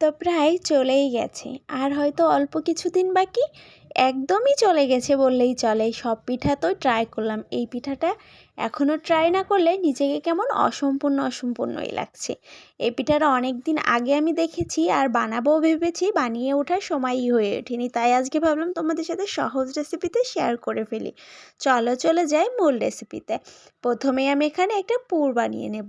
তো প্রায় চলেই গেছে। আর হয়তো অল্প কিছুদিন বাকি? একদমই চলে গেছে বললেই চলে। সব পিঠা তো ট্রাই করলাম। এই পিঠাটা এখনও ট্রাই না করলে নিজেকে কেমন অসম্পূর্ণ অসম্পূর্ণই লাগছে। এই পিঠাটা অনেক দিন আগে আমি দেখেছি আর বানাবোও ভেবেছি, বানিয়ে ওঠার সময়ই হয়ে ওঠেনি। তাই আজকে ভাবলাম তোমাদের সাথে সহজ রেসিপিতে শেয়ার করে ফেলি। চলো, চলে যাই মূল রেসিপিতে প্রথমে আমি এখানে একটা পুর বানিয়ে নেব।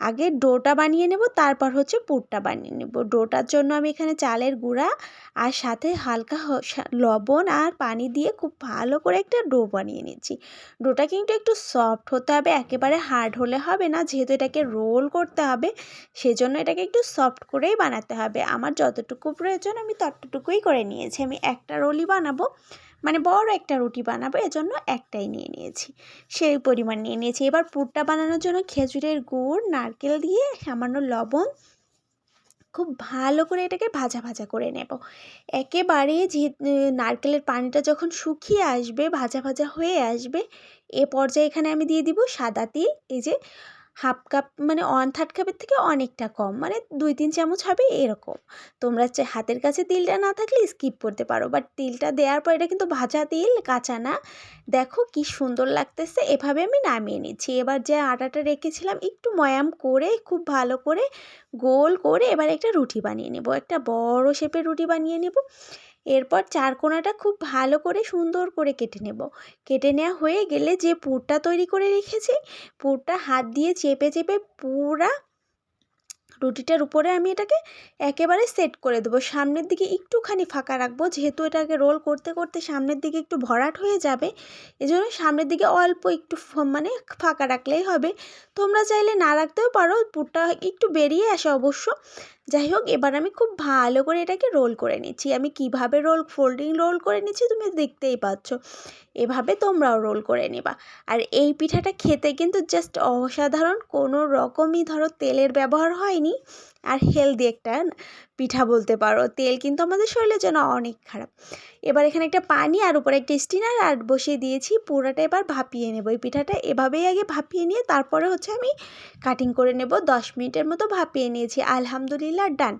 আগে ডোটা বানিয়ে নেব, তারপর হচ্ছে পুরটা বানিয়ে নেব। ডোটার জন্য আমি এখানে চালের গুঁড়া আর সাথে হালকা লবণ আর পানি দিয়ে খুব ভালো করে একটা ডো বানিয়ে নিচ্ছি। ডোটা কিন্তু একটু সফট হতে হবে, একেবারে হার্ড হলে হবে না। যেহেতু এটাকে রোল করতে হবে, সেজন্য এটাকে একটু সফট করেই বানাতে হবে। আমার যতটুকু প্রয়োজন, আমি ততটুকুই করে নিয়েছি। আমি একটা রোলই বানাবো মানে বড় একটা রুটি বানাবো, এজন্য একটাই নিয়ে নিয়েছি। সেই পরিমাণ নিয়ে নিয়েছি। এবার পুরটা বানানোর জন্য খেজুরের গুড়, নারকেল দিয়ে সামান্য লবণ খুব ভালো করে এটাকে ভাজা ভাজা করে নেব। একেবারে যে নারকেলের পানিটা যখন শুকিয়ে আসবে, ভাজা ভাজা হয়ে আসবে, এ পর্যায়ে এখানে আমি দিয়ে দিব সাদা তিল, এই যে হাফ কাপ মানে ওয়ান থার্ড কাপের থেকে অনেকটা কম। মানে দুই তিন চামচ হবে এরকম। তোমরা হচ্ছে হাতের কাছে তিলটা না থাকলে স্কিপ করতে পারো। বাট তিলটা দেওয়ার পর এটা কিন্তু ভাজা তিল, কাঁচা না। দেখো কি সুন্দর লাগতেছে। এভাবে আমি নামিয়ে নিচ্ছি। এবার যে আটাটা রেখেছিলাম একটু ময়াম করে, খুব ভালো করে গোল করে এবার একটা রুটি বানিয়ে নেব। একটা বড় শেপের রুটি বানিয়ে নেব। এরপর চারকোনাটা খুব ভালো করে সুন্দর করে কেটে নেব। কেটে নেওয়া হয়ে গেলে যে পুরটা তৈরি করে রেখেছি, পুরটা হাত দিয়ে চেপে চেপে পুরা রুটিটার উপরে আমি এটাকে একেবারে সেট করে দেবো। সামনের দিকে একটুখানি ফাঁকা রাখব, যেহেতু এটাকে রোল করতে করতে সামনের দিকে একটু ভরাট হয়ে যাবে, এজন্য সামনের দিকে অল্প একটু মানে ফাঁকা রাখলেই হবে। তোমরা চাইলে না রাখতেও পারো, পুরটা একটু বেরিয়ে আসে অবশ্য। যাই হোক এবার আমি খুব ভালো করে এটাকে রোল করে নিচ্ছি। আমি কীভাবে রোল ফোল্ডিং রোল করে নিচ্ছি তুমি দেখতেই পাচ্ছ। এভাবে তোমরাও রোল করে নেবা। আর এই পিঠাটা খেতে কিন্তু জাস্ট অসাধারণ। কোনো রকমই ধরো তেলের ব্যবহার হয়নি। আর হেলদি একটা পিঠা বলতে পারো। তেল কিন্তু আমাদের শরীরের জন্য অনেক খারাপ। এবার এখানে একটা পানি আর উপরে একটা স্টিনার আর বসিয়ে দিয়েছি। পুরোটা এবার ভাপিয়ে নেব। এই পিঠাটা এভাবেই আগে ভাপিয়ে নিয়ে তারপরে হচ্ছে আমি কাটিং করে নেব। দশ মিনিটের মতো ভাপিয়ে নিয়েছি। আলহামদুলিল্লাহ ডান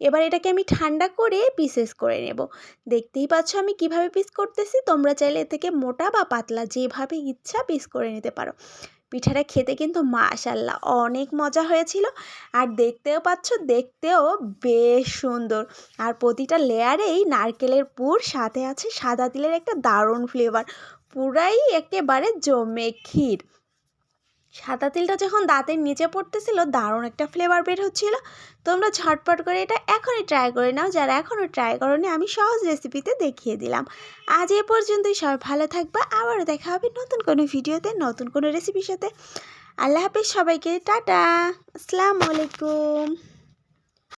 এবার এটাকে আমি ঠান্ডা করে পিসেস করে নেব। দেখতেই পাচ্ছ আমি কীভাবে পিস করতেছি। তোমরা চাইলে এ থেকে মোটা বা পাতলা যেভাবে ইচ্ছা পিস করে নিতে পারো। পিঠাটা খেতে কিন্তু মাশাল্লাহ অনেক মজা হয়েছিল। আর দেখতেও পাচ্ছ, দেখতেও বেশ সুন্দর। আর প্রতিটা লেয়ারেই নারকেলের পুর, সাথে আছে সাদা তিলের একটা দারুণ ফ্লেভার পুরাই একেবারে জমে ক্ষীর। সাদা তিলটা যখন দাঁতের নিচে পড়তেছিল, দারুণ একটা ফ্লেভার বের হচ্ছিল। তোমরা ঝটপট করে এটা এখনই ট্রাই করে নাও, যারা এখনও ট্রাই করোনি, আমি সহজ রেসিপিতে দেখিয়ে দিলাম। আজ এ পর্যন্তই, সবাই ভালো থাকবে, আবারও দেখা হবে নতুন কোনো ভিডিওতে নতুন কোনো রেসিপির সাথে। আল্লাহ হাফিজ সবাইকে, টাটা, আসসালামু আলাইকুম।